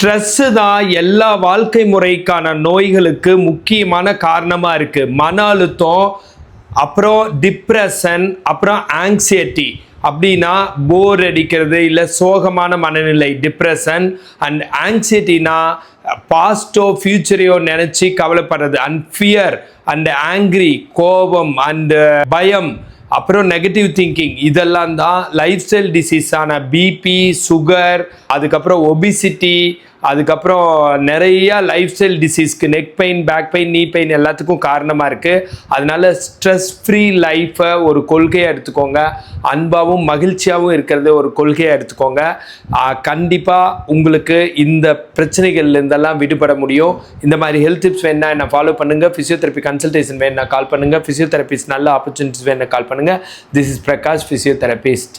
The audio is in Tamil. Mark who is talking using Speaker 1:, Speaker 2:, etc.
Speaker 1: ஸ்ட்ரெஸ்ஸு தான் எல்லா வாழ்க்கை முறைக்கான நோய்களுக்கு முக்கியமான காரணமாக இருக்குது மன அழுத்தம் அப்புறம் டிப்ரெஷன் அப்புறம் ஆங்ஸைட்டி அப்படின்னா போர் அடிக்கிறது இல்லை சோகமான மனநிலை டிப்ரெஷன் அண்ட் ஆங்ஸைட்டினா பாஸ்டோ ஃபியூச்சரையோ நினச்சி கவலைப்படுறது. அண்ட் ஃபியர் அண்ட் ஆங்க்ரி கோபம் அண்டு பயம். அப்புறம் நெகட்டிவ் திங்கிங் இதெல்லாம் தான் லைஃப் ஸ்டைல் டிசீஸான பிபி சுகர் அதுக்கப்புறம் ஒபிசிட்டி அதுக்கப்புறம் நிறைய life style டிசீஸ்க்கு neck pain back pain knee pain எல்லாத்துக்கும் காரணமாக இருக்குது அதனால ஸ்ட்ரெஸ் ஃப்ரீ லைஃப்பை ஒரு கொள்கையாக எடுத்துக்கோங்க. அன்பாகவும் மகிழ்ச்சியாகவும் இருக்கிறது ஒரு கொள்கையாக எடுத்துக்கோங்க. கண்டிப்பாக உங்களுக்கு இந்த பிரச்சனைகள்லேருந்தெல்லாம் விடுபட முடியும். இந்த மாதிரி ஹெல்த் டிப்ஸ் வேணா என்ன ஃபாலோ பண்ணுங்கள் ஃபிசியோதெரப்பி கன்சல்டேஷன் வேணா கால் பண்ணுங்கள் ஃபிசியோதெரபிஸ்ட் நல்ல ஆப்பர்ச்சுனிட்டிஸ் வேணா கால் பண்ணுங்கள் திஸ் இஸ் பிரகாஷ் ஃபிசியோதெரபிஸ்ட்